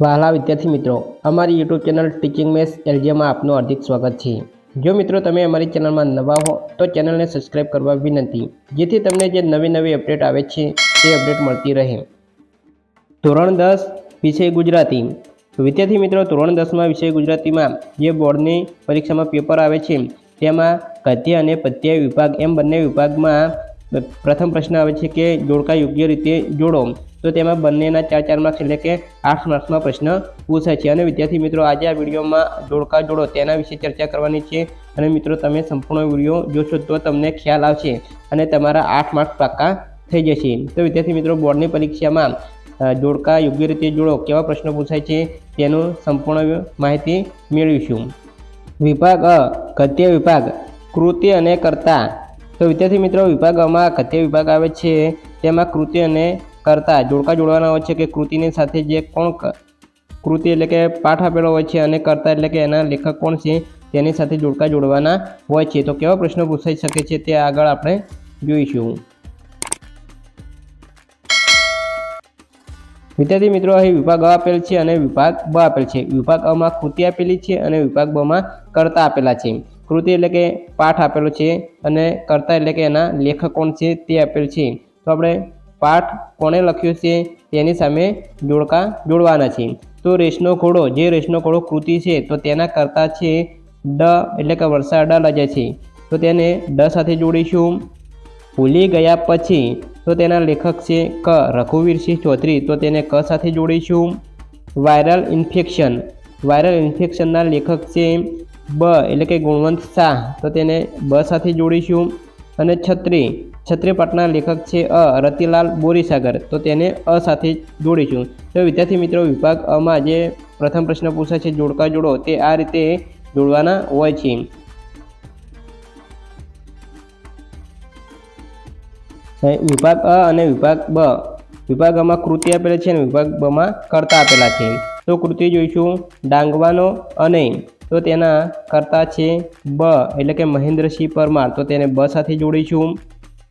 વહાલા વિદ્યાર્થી મિત્રો, અમારી યુટ્યુબ ચેનલ ટીચિંગ મેસ એલજીમાં આપનું હાર્દિક સ્વાગત છે. જો મિત્રો તમે અમારી ચેનલમાં નવા હો, તો ચેનલને સબસ્ક્રાઇબ કરવા વિનંતી. જેથી તમને જે નવી નવી અપડેટ આવે છે, તે અપડેટ મળતી રહે. ધોરણ દસ, વિષય ગુજરાતી. વિદ્યાર્થી મિત્રો, ધોરણ દસમાં વિષય ગુજરાતીમાં જે બોર્ડની પરીક્ષામાં પેપર આવે છે, તેમાં ગદ્ય અને પદ્ય વિભાગ એમ બંને વિભાગમાં પ્રથમ પ્રશ્ન આવે છે કે જોડકા યોગ્ય રીતે જોડો. તો તેમાં બંનેના ચાર ચાર માર્ક્સ એટલે કે આઠ માર્ક્સમાં પ્રશ્ન પૂછાય છે. અને વિદ્યાર્થી મિત્રો, આજે આ વિડીયોમાં જોડકા જોડો તેના વિશે ચર્ચા કરવાની છે. અને મિત્રો, તમે સંપૂર્ણ વીડિયો જોશો તો તમને ખ્યાલ આવશે અને તમારા આઠ માર્ક્સ પાક્કા થઈ જશે. તો વિદ્યાર્થી મિત્રો, બોર્ડની પરીક્ષામાં જોડકા યોગ્ય રીતે જોડો, કેવા પ્રશ્નો પૂછાય છે તેનું સંપૂર્ણ માહિતી મેળવીશું. વિભાગ અ, ગદ્ય વિભાગ, કૃતિ અને કર્તા. તો વિદ્યાર્થી મિત્રો, વિભાગ અમાં ગદ્ય વિભાગ આવે છે. તેમાં કૃતિ અને કર્તા જોડકા જોડવાના હોય છે કે કૃતિની સાથે જે કોણ કૃતિ એટલે કે પાઠ આપેલો હોય છે અને કરતા એટલે કે એના લેખક કોણ છે તેની સાથે જોડકા જોડવાના હોય છે. તો કેવા પ્રશ્નો પૂછાઈ શકે છે તે આગળ આપણે જોઈશું. વિદ્યાર્થી મિત્રો, અહીં વિભાગ અ આપેલ છે અને વિભાગ બ આપેલ છે. વિભાગ અમાં કૃતિ આપેલી છે અને વિભાગ બમાં કર્તા આપેલા છે. કૃતિ એટલે કે પાઠ આપેલો છે અને કર્તા એટલે કે એના લેખક કોણ છે તે આપેલ છે. તો આપણે પાઠ કોણે લખ્યો છે તેની સામે જોડકા જોડવાના છે. તો રેસનો ઘોડો, જે રેસનો ઘોડો કૃતિ છે, તો તેના કરતા છે ડ એટલે કે વર્ષા ડ લજે છે. તો તેને ડ સાથે જોડીશું. ભૂલી ગયા પછી તો તેના લેખક છે ક રઘુવીરસિંહ ચૌધરી. તો તેને ક સાથે જોડીશું. વાયરલ ઇન્ફેક્શન, વાયરલ ઇન્ફેક્શનના લેખક છે બ એટલે કે ગુણવંત શાહ. તો તેને બ સાથે જોડીશું. અને છત્રી છત્રી પાટના લેખક છે અ. રતિલાલ બોરીસાગર. તો તેને અ સાથે જોડીશું. તો વિદ્યાર્થી મિત્રો, વિભાગ અમાં જે પ્રથમ પ્રશ્ન પૂછાય છે, જોડકા જોડો. તે આ રીતે જોડવાના હોય છે. વિભાગ અ અને વિભાગ બ. વિભાગ અમાં કૃતિ આપેલી છે અને વિભાગ બમાં કર્તા આપેલા છે. તો કૃતિ જોઈશું. ડાંગવાનો અને તો તેના કર્તા છે બ. એટલે કે મહેન્દ્રસિંહ પરમાર. તો તેને બ સાથે જોડીશું.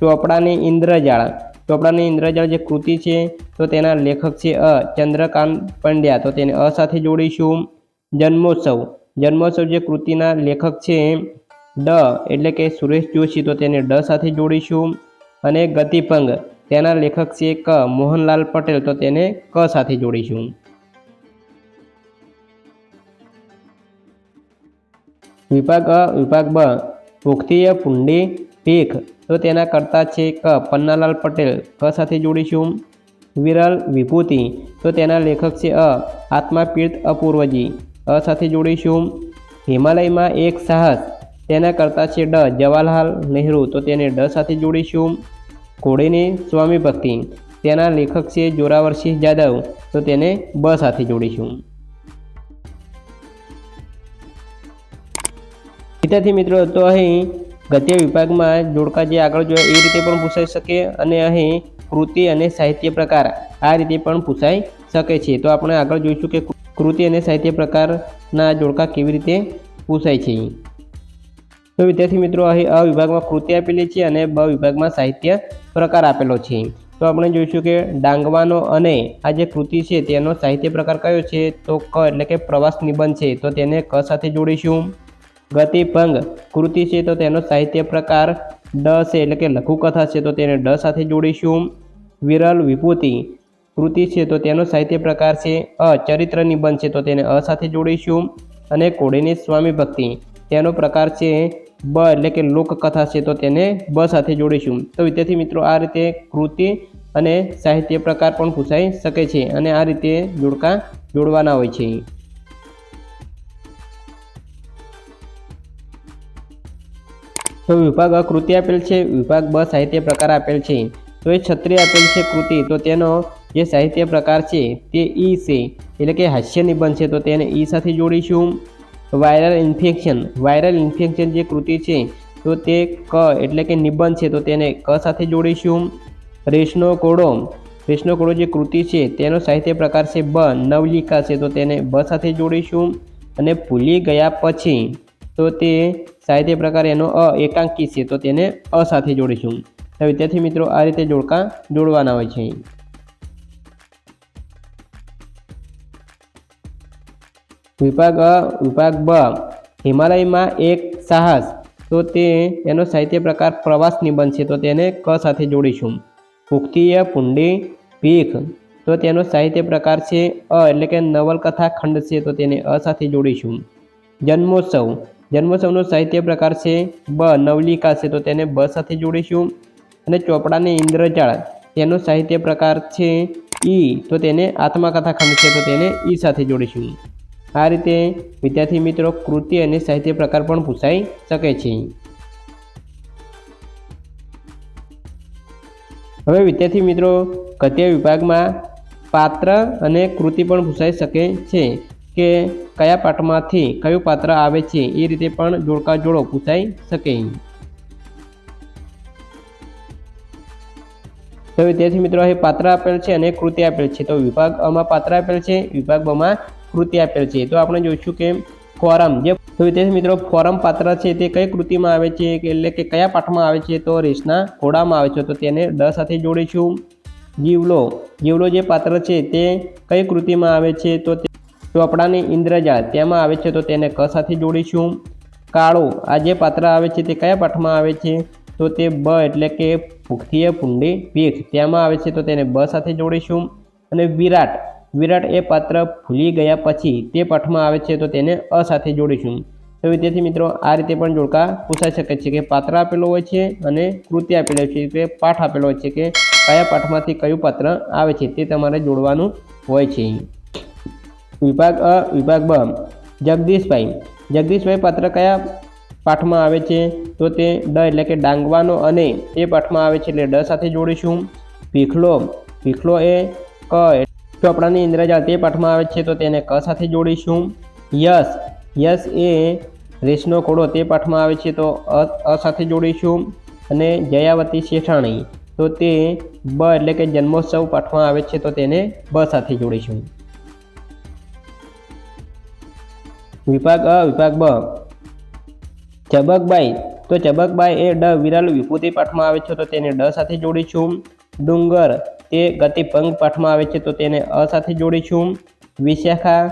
ચોપડાની ઇન્દ્રજાળ. ચોપડાની ઇન્દ્રજાળ જે કૃતિ છે, તો તેના લેખક છે અ. ચંદ્રકાંત પંડ્યા. તો તેને અ સાથે જોડીશું. જન્મોત્સવ. જન્મોત્સવ જે કૃતિના લેખક છે, ડ એટલે કે સુરેશ જોશી, તો તેને ડ સાથે જોડીશું. અને ગતિપંગ તેના લેખક છે ક. મોહનલાલ પટેલ, તો તેને ક સાથે જોડીશું. વિભાગ અ, વિભાગ બ. પુખ્તીય પુંડી ભીખ તો તેના કરતા છે ક. પન્નાલાલ પટેલ. ક સાથે જોડીશું. વિરલ વિભૂતિ. તો તેના લેખક છે અ. આત્માપીર્થ અપૂર્વજી. અ સાથે જોડીશું. હિમાલયમાં એક સાહસ. તેના કરતા છે ડ. જવાહરલાલ નહેરુ. તો તેને ડ સાથે જોડીશું. ઘોડીની સ્વામી ભક્તિ. તેના લેખક છે જોરાવરસિંહ જાદવ. તો તેને બ સાથે જોડીશું. વિદ્યાર્થી મિત્રો, તો અહીં ગદ્ય વિભાગમાં જોડકા જે આગળ જોયા એ રીતે પણ પૂછાઈ શકે અને અહીં કૃતિ અને સાહિત્ય પ્રકાર આ રીતે પણ પૂછાઈ શકે છે. તો આપણે આગળ જોઈશું કે કૃતિ અને સાહિત્ય પ્રકારના જોડકા કેવી રીતે પૂછાય છે. તો વિદ્યાર્થી મિત્રો, અહીં અ વિભાગમાં કૃતિ આપેલી છે અને બ વિભાગમાં સાહિત્ય પ્રકાર આપેલો છે. તો આપણે જોઈશું કે ડાંગવાનો અને આ જે કૃતિ છે, તેનો સાહિત્ય પ્રકાર કયો છે? તો ક એટલે કે પ્રવાસ નિબંધ છે. તો તેને ક સાથે જોડીશું. ગતિભંગ કૃતિ છે તો તેનો સાહિત્ય પ્રકાર ડ છે એટલે કે લઘુકથા છે તો તેને ડ સાથે જોડીશું. વિરલ વિભૂતિ. કૃતિ છે તો તેનો સાહિત્ય પ્રકાર છે અ. ચરિત્ર નિબંધ છે તો તેને અ સાથે જોડીશું. અને કોડીની સ્વામી ભક્તિ. તેનો પ્રકાર છે બ એટલે કે લોકકથા છે તો તેને બ સાથે જોડીશું. તો વિદ્યાર્થી મિત્રો, આ રીતે કૃતિ અને સાહિત્ય પ્રકાર પણ પૂછાઈ શકે છે અને આ રીતે જોડકા જોડવાના હોય છે. તો વિભાગ અકૃતિ કૃતિ આપેલ છે, વિભાગ બ સાહિત્ય પ્રકાર આપેલ છે. તો એ છત્રી આપેલ છે કૃતિ, તો તેનો જે સાહિત્ય પ્રકાર છે તે ઈ છે. એટલે કે હાસ્ય નિબંધ છે, તો તેને ઈ સાથે જોડીશું. વાયરલ ઇન્ફેક્શન વાયરલ ઇન્ફેક્શન જે કૃતિ છે, તો તે ક એટલે કે નિબંધ છે, તો તેને ક સાથે જોડીશું. રેશનો કોડો રેશનો કોડો જે કૃતિ છે, તેનો સાહિત્ય પ્રકાર છે બ. નવલિકા છે, તો તેને બ સાથે જોડીશું. અને ભૂલી ગયા પછી, તો તે સાહિત્ય પ્રકાર એનો અ એકાંકી છે, તો તેને અ સાથે જોડીશું. તો વિદ્યાર્થી મિત્રો, આ રીતે જોડકા જોડવાના હોય છે. વિભાગ અ, વિભાગ બ. હિમાલયમાં એક સાહસ, તો તે એનો સાહિત્ય પ્રકાર પ્રવાસ નિબંધ છે, તો તેને ક સાથે જોડીશું. ઉક્તિય પુંડી, ભીખ, તો તેનો સાહિત્ય પ્રકાર છે અ, એટલે કે નવલકથા ખંડ છે, તો તેને અ સાથે જોડીશું. જન્મોત્સવ જન્મોત્સવનો સાહિત્ય પ્રકાર છે બ નવલિકા છે, તો તેને બ સાથે જોડીશું. અને ચોપડાને ઇન્દ્રજાળ, તેનો સાહિત્ય પ્રકાર છે ઈ, તો તેને આત્મકથા ખંડ છે, તો તેને ઈ સાથે જોડીશું. આ રીતે વિદ્યાર્થી મિત્રો કૃતિ અને સાહિત્ય પ્રકાર પણ પૂછાઈ શકે છે. હવે વિદ્યાર્થી મિત્રો ગદ્ય વિભાગમાં પાત્ર અને કૃતિ પણ પૂછાઈ શકે છે. કે કયા પાઠમાંથી કયું પાત્ર આવે છે એ રીતે પણ જોડકા જોડો પૂછાઈ શકે. તો વિદ્યાર્થી મિત્રો, અહીં પાત્ર આપેલ છે અને કૃતિ આપેલ છે. તો વિભાગ અમાં પાત્ર આપેલ છે, વિભાગ બમાં કૃતિ આપેલ છે. તો આપણે જોઈશું કે ફોરમ જે તો વિદ્યાર્થી મિત્રો, ફોરમ પાત્ર છે તે કઈ કૃતિમાં આવે છે એટલે કે કયા પાઠમાં આવે છે તો રેસના ઘોડામાં આવે છે. તો તેને ડ સાથે જોડીશું. જીવલો જીવલો જે પાત્ર છે તે કઈ કૃતિમાં આવે છે તે ચોપડાની ઇન્દ્રજાળ તેમાં આવે છે તો તેને ક સાથે જોડીશું. કાળો, આ જે પાત્ર આવે છે તે કયા પાઠમાં આવે છે? તો તે બ એટલે કે ભૂખીય પુંડી ભીખ તેમાં આવે છે તો તેને બ સાથે જોડીશું. અને વિરાટ વિરાટ એ પાત્ર ભૂલી ગયા પછી તે પાઠમાં આવે છે તો તેને અ સાથે જોડીશું. તો વિદ્યાર્થી મિત્રો, આ રીતે પણ જોડકા પૂછાઈ શકે છે કે પાત્ર આપેલો હોય છે અને કૃતિ આપેલો છે કે પાઠ આપેલો હોય છે કે કયા પાઠમાંથી કયું પાત્ર આવે છે તે તમારે જોડવાનું હોય છે. વિભાગ અ, વિભાગ બ, જગદીશભાઈ. જગદીશભાઈ પાત્ર કયા પાઠમાં આવે છે? તો તે ડ એટલે કે ડાંગવાનો અને તે પાઠમાં આવે છે એટલે ડ સાથે જોડીશું. ભીખલો ભીખલો એ ક ચોપડાની ઇન્દ્રજાળ તે પાઠમાં આવે છે તો તેને ક સાથે જોડીશું. યસ યસ એ રેસનો ઘોડો તે પાઠમાં આવે છે તો અ સાથે જોડીશું. અને જયાવતી શેઠાણી, તો તે બ એટલે કે જન્મોત્સવ પાઠમાં આવે છે તો તેને બ સાથે જોડીશું. વિભાગ અ, વિભાગ બ. ચબકબાઈ. તો ચબકબાઈ એ ડ વિરલ વિભૂતિ પાઠમાં આવે છે, તો તેને ડ સાથે જોડીશું. ડુંગર તે ગતિભંગ પાઠમાં આવે છે, તો તેને અ સાથે જોડીશું. વિશાખા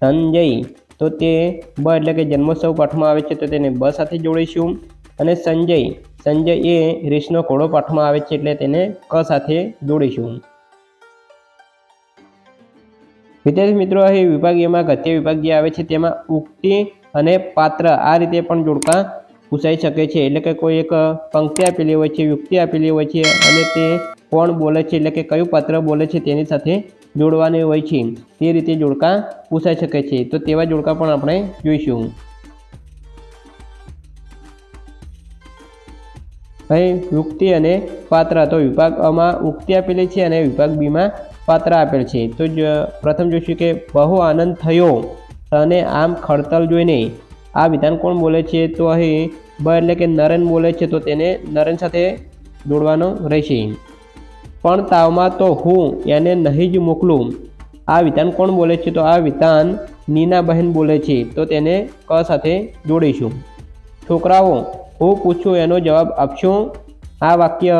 સંજય તો તે બ એટલે કે જન્મોત્સવ પાઠમાં આવે છે, તો તેને બ સાથે જોડીશું. અને સંજય. સંજય એ રીસનો ઘોડો પાઠમાં આવે છે, એટલે તેને ક સાથે જોડીશું. વિદ્યાર્થી મિત્રો, અહીં વિભાગ એમાં ગદ્ય વિભાગ જે આવે છે. તેમાં ઉક્તિ અને પાત્ર આ રીતે પણ જોડકા પૂછાઈ શકે છે. એટલે કે કોઈ એક પંક્તિ આપેલી હોય છે, યુક્તિ આપેલી હોય છે અને તે કોણ બોલે છે, એટલે કે કયું પાત્ર બોલે છે તેની સાથે જોડવાની હોય છે. તે રીતે જોડકા પૂછાઈ શકે છે. તો તેવા જોડકા પણ આપણે જોઈશું. અહીં યુક્તિ અને પાત્ર. તો વિભાગ અમાં ઉક્તિ આપેલી છે અને વિભાગ બીમાં પાત્ર આપેલ છે. તો જ પ્રથમ જોઈશું કે બહુ આનંદ થયો અને આમ ખડતલ જોઈને આ વિધાન કોણ બોલે છે? તો અહીં બ એટલે કે નરેન બોલે છે, તો તેને નરેન સાથે જોડવાનો રહેશે. પણ તાવમાં તો હું એને નહીં જ મોકલું. આ વિધાન કોણ બોલે છે? તો આ વિધાન નીના બહેન બોલે છે, તો તેને ક સાથે જોડીશું. છોકરાઓ, હું પૂછું એનો જવાબ આપશો? આ વાક્ય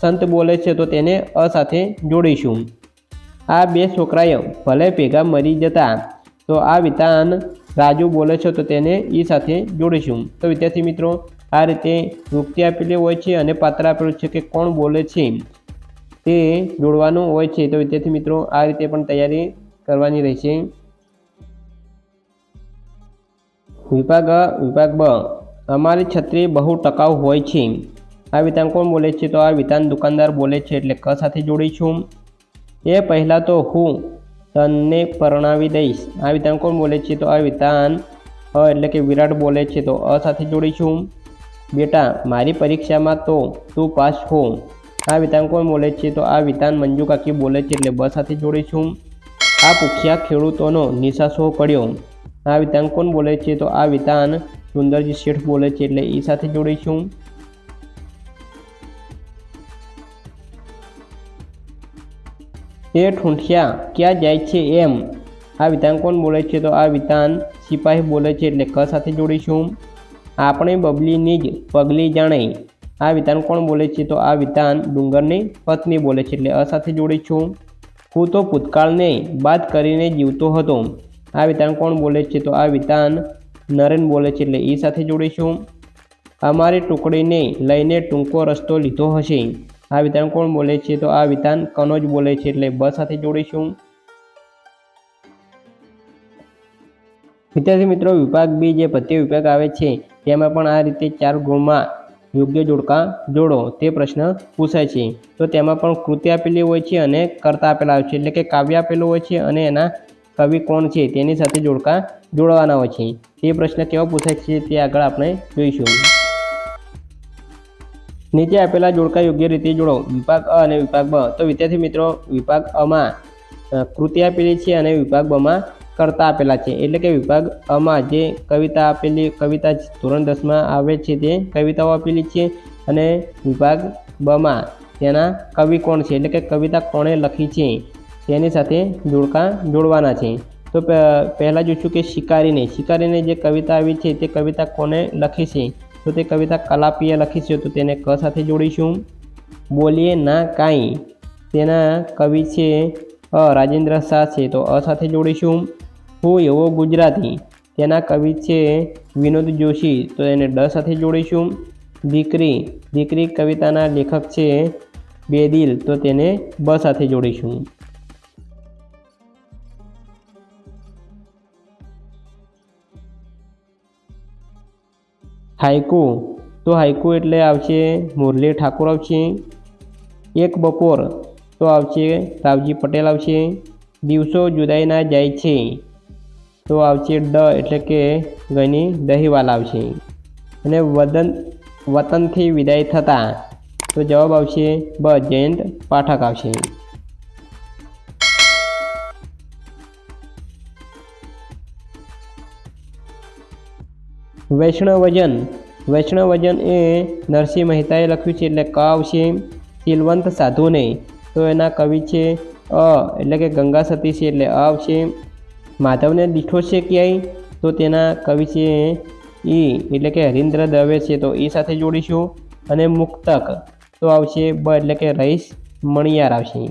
સંત બોલે છે, તો તેને અ સાથે જોડીશું. આ બે છોકરાએ ભલે ભેગા મરી જતા, તો આ વિતાન રાજુ બોલે છે, તો તેને એ સાથે જોડીશું. તો વિદ્યાર્થી મિત્રો, આ રીતે યુક્તિ આપેલી હોય છે અને પાત્ર આપેલું છે કે કોણ બોલે છે તે જોડવાનું હોય છે. તો વિદ્યાર્થી મિત્રો, આ રીતે પણ તૈયારી કરવાની રહેશે. વિભાગ વિભાગ બ. અમારી છત્રી બહુ ટકાઉ હોય છે. આ વિતાન કોણ બોલે છે? તો આ વિતાન દુકાનદાર બોલે છે, એટલે ક સાથે જોડીશું. એ પહેલાં તો હું તને પરણાવી દઈશ. આ વિધાન કોણ બોલે છે? તો આ વિધાન અ એટલે કે વિરાટ બોલે છે. તો અ સાથે જોડીશું. બેટા, મારી પરીક્ષામાં તો તું પાસ હો. આ વિધાન કોણ બોલે છે? તો આ વિધાન મંજુ કાકી બોલે છે એટલે બ સાથે જોડીશું. આ ભૂખ્યા ખેડૂતોનો નિશાસો પડ્યો આ વિધાન કોણ બોલે છે? તો આ વિધાન સુંદરજી શેઠ બોલે છે એટલે એ સાથે જોડીશું. એ ઠૂંઠિયા ક્યાં જાય છે એમ? આ વિધાન કોણ બોલે છે? તો આ વિધાન સિપાહી બોલે છે એટલે ક સાથે જોડીશું. આપણે બબલીની જ પગલી જાણે. આ વિધાન કોણ બોલે છે? તો આ વિધાન ડુંગરની પત્ની બોલે છે એટલે અ સાથે જોડીશું. હું તો ભૂતકાળને બાદ કરીને જીવતો હતો. આ વિધાન કોણ બોલે છે? તો આ વિધાન નરેન બોલે છે એટલે એ સાથે જોડીશું. અમારી ટુકડીને લઈને ટૂંકો રસ્તો લીધો હશે. આ વિધાન કોણ બોલે છે? તો આ વિધાન કનોજ બોલે છે, એટલે બ સાથે જોડીશું. વિદ્યાર્થી મિત્રો, વિભાગ બી જે પદ્ય વિભાગ આવે છે, તેમાં પણ આ રીતે ચાર ગુણમાં યોગ્ય જોડકા જોડો, તે પ્રશ્ન પૂછાય છે. તો તેમાં પણ કૃતિ આપેલી હોય છે અને કર્તા આપેલા હોય છે, એટલે કે કાવ્ય આપેલું હોય છે અને એના કવિ કોણ છે, તેની સાથે જોડકા જોડવાના હોય છે. તે પ્રશ્ન કેવો પૂછાય છે, તે આગળ આપણે જોઈશું. નીચે આપેલા જોડકા યોગ્ય રીતે જોડો. વિભાગ અ અને વિભાગ બ. તો વિદ્યાર્થી મિત્રો, વિભાગ અમાં કૃતિ આપેલી છે અને વિભાગ બમાં કરતા આપેલા છે. એટલે કે વિભાગ અમાં જે કવિતા આપેલી, કવિતા ધોરણ દસમાં આવે છે તે કવિતાઓ આપેલી છે અને વિભાગ બમાં તેના કવિ કોણ છે? એટલે કે કવિતા કોણે લખી છે? તેની સાથે જોડકા જોડવાના છે. તો પહેલાં જોઈશું કે શિકારીને. શિકારીને જે કવિતા આવી છે તે કવિતા કોને લખી છે? તો તે કવિતા કલાપીએ લખી છે તો તેને ક સાથે જોડીશું. બોલીએ ના કાંઈ. તેના કવિ છે અ રાજેન્દ્ર શાહ છે, તો અ સાથે જોડીશું. હું એવો ગુજરાતી. તેના કવિ છે વિનોદ જોશી, તો એને ડ સાથે જોડીશું. દીકરી. દીકરી કવિતાના લેખક છે બેદિલ, તો તેને બ સાથે જોડીશું. હાઈકુ તો હાઈકુ એટલે આવશે મુરલી ઠાકોર આવશે, એક બપોર તો આવશે રાવજી પટેલ આવશે, દિવસો જુદાઈના જાય છે. તો આવશે ડ એટલે કે ગની દહીવાલ આવશે. અને વદન, વતનથી વિદાય થતા તો જવાબ આવશે બ જયંત પાઠક આવશે. વૈષ્ણવજન. વૈષ્ણવજન એ નરસિંહ મહેતાએ લખ્યું છે એટલે ક આવશે શીલવંત સાધુને. તો એના કવિ છે, અ, એટલે કે ગંગા સતી છે એટલે અ આવશે માધવને દીઠો છે ક્યાંય? તો તેના કવિ છે, ઈ, એટલે કે હરીન્દ્ર દવે છે. તો એ સાથે જોડીશું. અને મુક્તક. તો આવશે બ, એટલે કે રહીશ મણિયાર આવશે.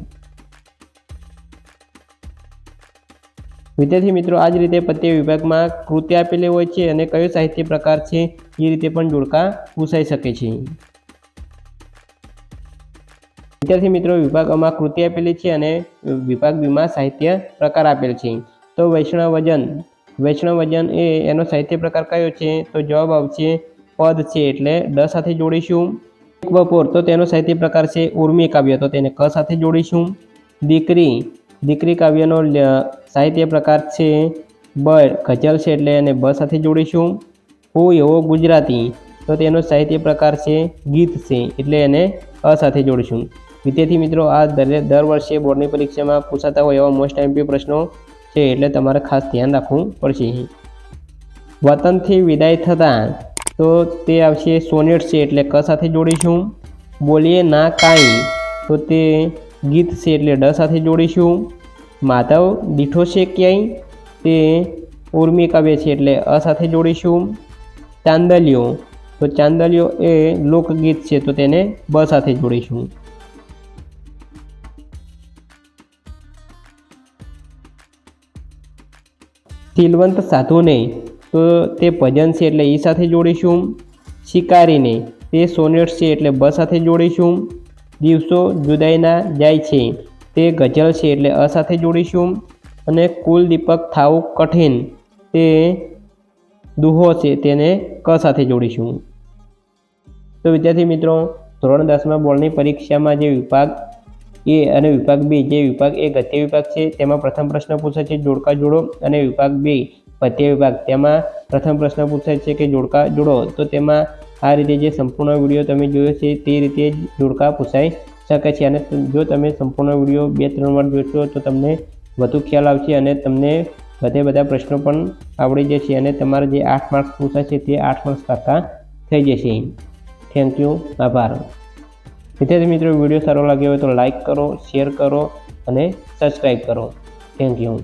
વિદ્યાર્થી મિત્રો, આ જ રીતે પદ્ય વિભાગમાં કૃતિ આપેલી હોય છે અને કયો સાહિત્ય પ્રકાર છે એ રીતે પણ જોડકા પૂછાઈ શકે છે. વિદ્યાર્થી મિત્રો, વિભાગમાં કૃતિ આપેલી છે અને વિભાગ બીમાં સાહિત્ય પ્રકાર આપેલ છે. તો વૈષ્ણવ વજન વૈષ્ણવ વજન એ એનો સાહિત્ય પ્રકાર કયો છે? તો જવાબ આવશે પદ છે, એટલે ડ સાથે જોડીશું. બપોર તો તેનો સાહિત્ય પ્રકાર છે ઉર્મી કાવ્ય, તો તેને ક સાથે જોડીશું. દીકરી દીકરી કાવ્યનો સાહિત્ય પ્રકાર છે બ ખજલ છે એટલે એને બ સાથે જોડીશું. હું એવો ગુજરાતી, તો તેનો સાહિત્ય પ્રકાર છે, ગીત છે, એટલે એને અ સાથે જોડીશું. વિદ્યાર્થી મિત્રો, આ દર વર્ષે બોર્ડની પરીક્ષામાં પૂછાતા હોય એવા મોસ્ટ એમપી પ્રશ્નો છે, એટલે તમારે ખાસ ધ્યાન રાખવું પડશે. વતનથી વિદાય થતાં, તો તે આવશે સોનેટ છે, એટલે ક સાથે જોડીશું. બોલીએ ના કાંઈ, તો તે ગીત છે એટલે ડ સાથે જોડીશું. માધવ, દીઠો છે ક્યાંય? તે ઉર્મી કાવ્ય છે એટલે અ સાથે જોડીશું. ચાંદલિયો. તો ચાંદલિયો એ લોકગીત છે, તો તેને બ સાથે જોડીશું. શીલવંત સાધુને. તો તે ભજન છે એટલે એ સાથે જોડીશું. શિકારીને. તે સોનેટ છે એટલે બ સાથે જોડીશું. દિવસો જુદાઈના જાય છે. તે ગઝલ છે એટલે અ સાથે જોડીશું. અને કુલ દીપક થાવું કઠિન. તે દુહો છે તેને ક સાથે જોડીશું. તો વિદ્યાર્થી મિત્રો, ધોરણ દસમાં બોર્ડની પરીક્ષામાં જે વિભાગ એ અને વિભાગ બી, જે વિભાગ એ ગત્ય વિભાગ છે, તેમાં પ્રથમ પ્રશ્ન પૂછે છે જોડકા જોડો અને વિભાગ બી પદ્ય વિભાગ. તેમાં પ્રથમ પ્રશ્ન પૂછે છે કે જોડકા જોડો. તો તેમાં આ રીતે જે સંપૂર્ણ વીડિયો તમે જોયો છે તે રીતે જ જોડકા પૂછાઈ શકે છે અને જો તમે સંપૂર્ણ વીડિયો બે ત્રણ વાર જોશો તો તમને વધુ ખ્યાલ આવશે અને તમને બધે બધા પ્રશ્નો પણ આવડી જશે અને તમારા જે આઠ માર્ક્સ પૂછાશે તે આઠ માર્ક્સ પાકા થઈ જશે. થેન્ક યુ આભાર. વિદ્યાર્થી મિત્રો, વીડિયો સારો લાગ્યો હોય તો લાઈક કરો શેર કરો અને સબસ્ક્રાઈબ કરો. Thank you